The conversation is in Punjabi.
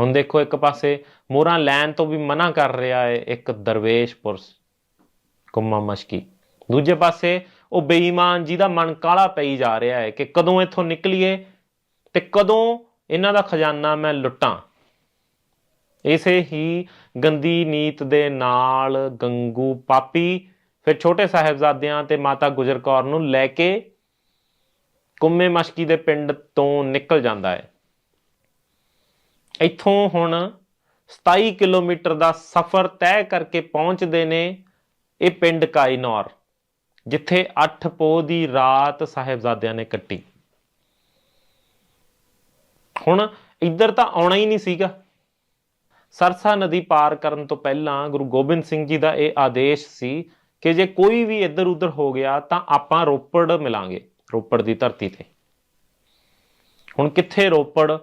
ਹੁਣ ਦੇਖੋ ਇੱਕ ਪਾਸੇ ਮੋਹਰਾਂ ਲੈਣ ਤੋਂ ਵੀ ਮਨਾ ਕਰ ਰਿਹਾ ਹੈ ਇੱਕ ਦਰਵੇਸ਼ ਪੁਰਸ਼, ਕੁੰਮਾ ਮਸ਼ਕੀ। ਦੂਜੇ ਪਾਸੇ ਉਹ ਬੇਈਮਾਨ ਜਿਹਦਾ ਮਨ ਕਾਲਾ ਪਈ ਜਾ ਰਿਹਾ ਹੈ ਕਿ ਕਦੋਂ ਇੱਥੋਂ ਨਿਕਲੀਏ ਤੇ ਕਦੋਂ ਇਹਨਾਂ ਦਾ ਖਜ਼ਾਨਾ ਮੈਂ ਲੁੱਟਾਂ। ਇਸੇ ਹੀ ਗੰਦੀ ਨੀਤ ਦੇ ਨਾਲ ਗੰਗੂ ਪਾਪੀ ਫਿਰ ਛੋਟੇ ਸਾਹਿਬਜ਼ਾਦਿਆਂ ਤੇ ਮਾਤਾ ਗੁਜਰ ਕੌਰ ਨੂੰ ਲੈ ਕੇ ਕੁੰਮੇ ਮਸ਼ਕੀ ਦੇ ਪਿੰਡ ਤੋਂ ਨਿਕਲ ਜਾਂਦਾ ਹੈ ਇੱਥੋਂ ਹੁਣ 27 ਕਿਲੋਮੀਟਰ ਦਾ ਸਫ਼ਰ ਤੈਅ ਕਰਕੇ ਪਹੁੰਚਦੇ ਨੇ ਇਹ ਪਿੰਡ ਕਾਇਨੌਰ ਜਿੱਥੇ 8 ਪੋਹ ਦੀ ਰਾਤ ਸਾਹਿਬਜ਼ਾਦਿਆਂ ਨੇ ਕੱਟੀ। ਹੁਣ ਇੱਧਰ ਤਾਂ ਆਉਣਾ ਹੀ ਨਹੀਂ ਸੀਗਾ। ਸਰਸਾ ਨਦੀ ਪਾਰ ਕਰਨ ਤੋਂ ਪਹਿਲਾਂ ਗੁਰੂ ਗੋਬਿੰਦ ਸਿੰਘ ਜੀ ਦਾ ਇਹ ਆਦੇਸ਼ ਸੀ ਕਿ ਜੇ ਕੋਈ ਵੀ ਇੱਧਰ ਉੱਧਰ ਹੋ ਗਿਆ ਤਾਂ ਆਪਾਂ ਰੋਪੜ ਮਿਲਾਂਗੇ, ਰੋਪੜ ਦੀ ਧਰਤੀ ਤੇ। ਹੁਣ ਕਿੱਥੇ ਰੋਪੜ?